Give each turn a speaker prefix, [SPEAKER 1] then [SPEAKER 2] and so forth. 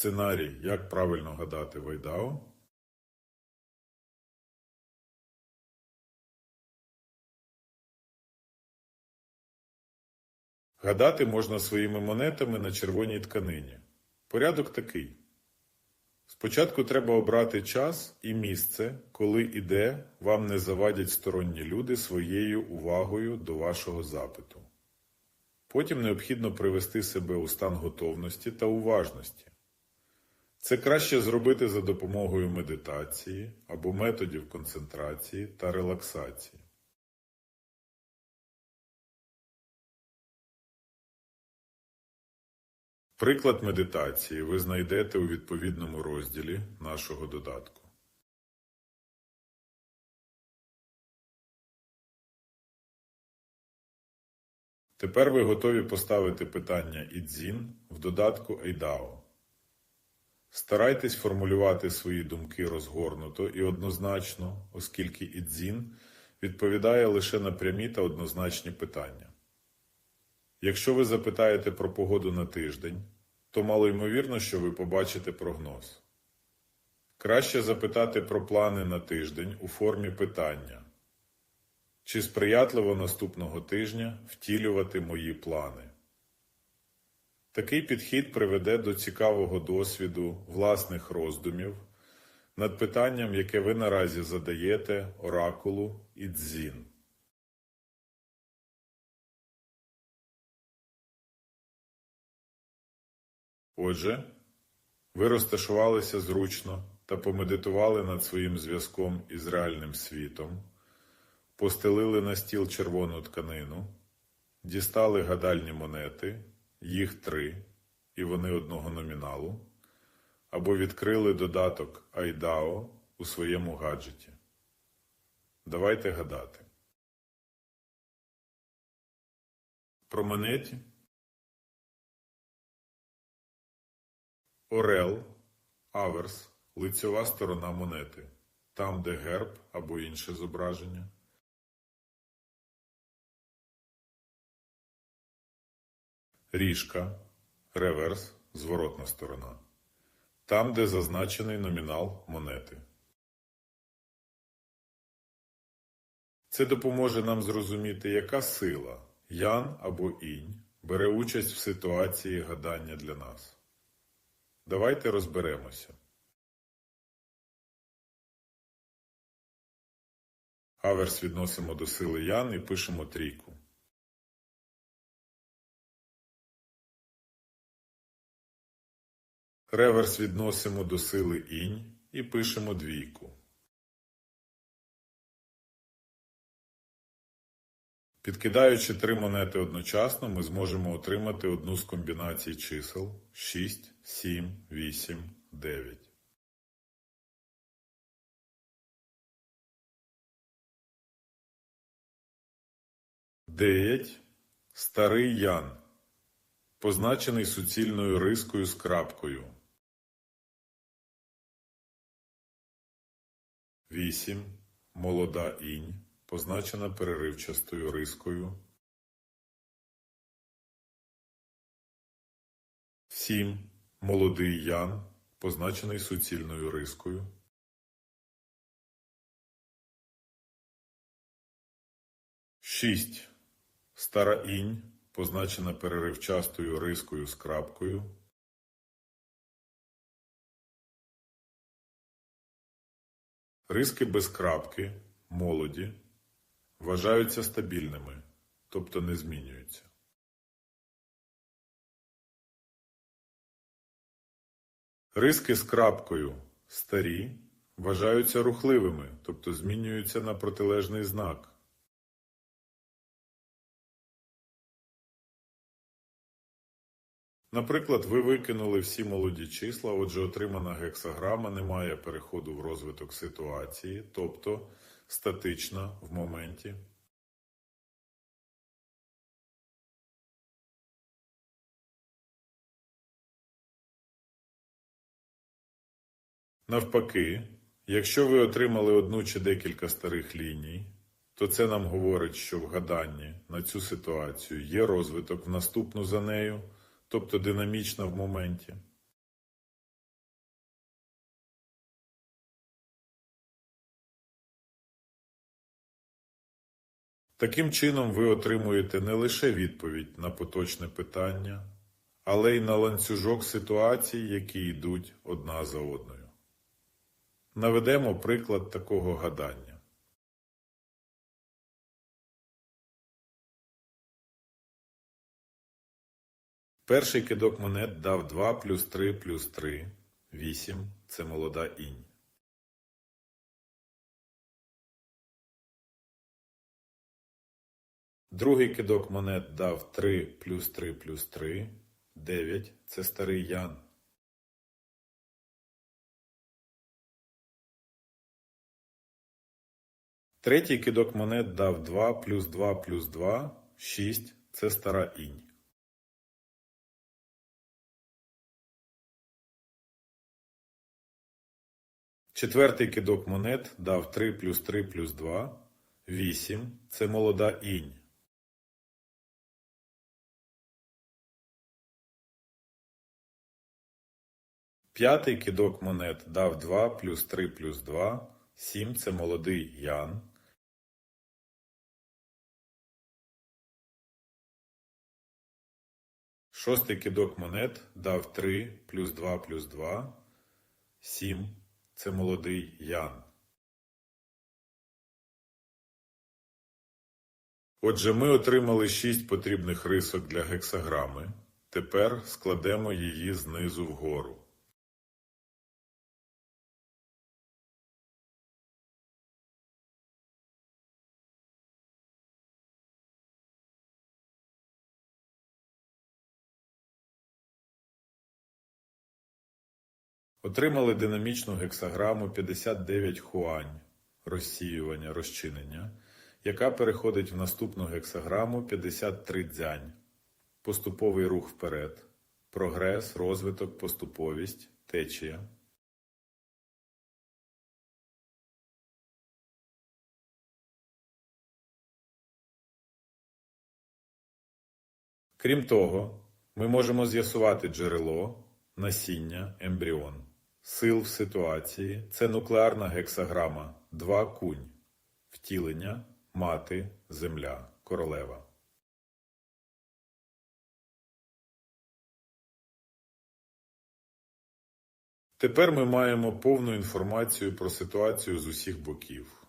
[SPEAKER 1] Сценарій Як правильно гадати Вайдао. Гадати можна своїми монетами на червоній тканині. Порядок такий. Спочатку треба обрати час і місце, коли і де вам не завадять сторонні люди своєю увагою до вашого запиту. Потім необхідно привести себе у стан готовності та уважності. Це краще зробити за допомогою медитації або методів концентрації та релаксації. Приклад медитації ви знайдете у відповідному розділі нашого додатку. Тепер ви готові поставити питання Ідзін в додатку Ейдао. Старайтесь формулювати свої думки розгорнуто і однозначно, оскільки Ідзін відповідає лише на прямі та однозначні питання. Якщо ви запитаєте про погоду на тиждень, то мало ймовірно, що ви побачите прогноз. Краще запитати про плани на тиждень у формі питання. Чи сприятливо наступного тижня втілювати мої плани? Такий підхід приведе до цікавого досвіду власних роздумів над питанням, яке ви наразі задаєте оракулу і дзін. Отже, ви розташувалися зручно та помедитували над своїм зв'язком із реальним світом, постелили на стіл червону тканину, дістали гадальні монети, їх три, і вони одного номіналу, або відкрили додаток Айдао у своєму гаджеті. Давайте гадати. Про монеті Орел, аверс, лицьова сторона монети, там, де герб або інше зображення. Ріжка, реверс, зворотна сторона. Там, де зазначений номінал монети. Це допоможе нам зрозуміти, яка сила, ян або інь, бере участь в ситуації гадання для нас. Давайте розберемося. Аверс відносимо до сили Ян і пишемо трійку. Реверс відносимо до сили інь і пишемо двійку. Підкидаючи три монети одночасно, ми зможемо отримати одну з комбінацій чисел 6, 7, 8, 9. Дев'ять. Старий Ян. Позначений суцільною рискою з крапкою. 8. Молода інь позначена переривчастою рискою. 7. Молодий Ян, позначений суцільною рискою. Шість. Стара інь, позначена переривчастою рискою з крапкою. Риски без крапки, молоді, вважаються стабільними, тобто не змінюються. Риски з крапкою старі вважаються рухливими, тобто змінюються на протилежний знак. Наприклад, ви викинули всі молоді числа, отже, отримана гексаграма не має переходу в розвиток ситуації, тобто статична в моменті. Навпаки, якщо ви отримали одну чи декілька старих ліній, то це нам говорить, що в гаданні на цю ситуацію є розвиток в наступну за нею, тобто динамічна в моменті. Таким чином, ви отримуєте не лише відповідь на поточне питання, але й на ланцюжок ситуацій, які йдуть одна за одною. Наведемо приклад такого гадання. Перший кидок монет дав 2 плюс 3 плюс 3. 8 – це молода інь. Другий кидок монет дав 3 плюс 3 плюс 3. 9 – це старий Ян. Третій кидок монет дав 2 плюс 2 плюс 2. 6 – це стара інь. Четвертий кидок монет дав 3 плюс 3 плюс 2. 8 – це молода інь. П'ятий кидок монет дав 2 плюс 3 плюс 2. 7 – це молодий Ян. Шостий кидок монет дав 3 плюс 2 плюс 2. 7 – це молодий Ян. Отже, ми отримали 6 потрібних рисок для гексаграми. Тепер складемо її знизу вгору. Отримали динамічну гексаграму 59 хуань розсіювання розчинення, яка переходить в наступну гексаграму 53 дзянь. Поступовий рух вперед. Прогрес, розвиток, поступовість, течія. Крім того, ми можемо з'ясувати джерело, насіння, ембріон. Сил в ситуації це нуклеарна гексаграма два кунь. Втілення, мати, земля, королева. Тепер ми маємо повну інформацію про ситуацію з усіх боків.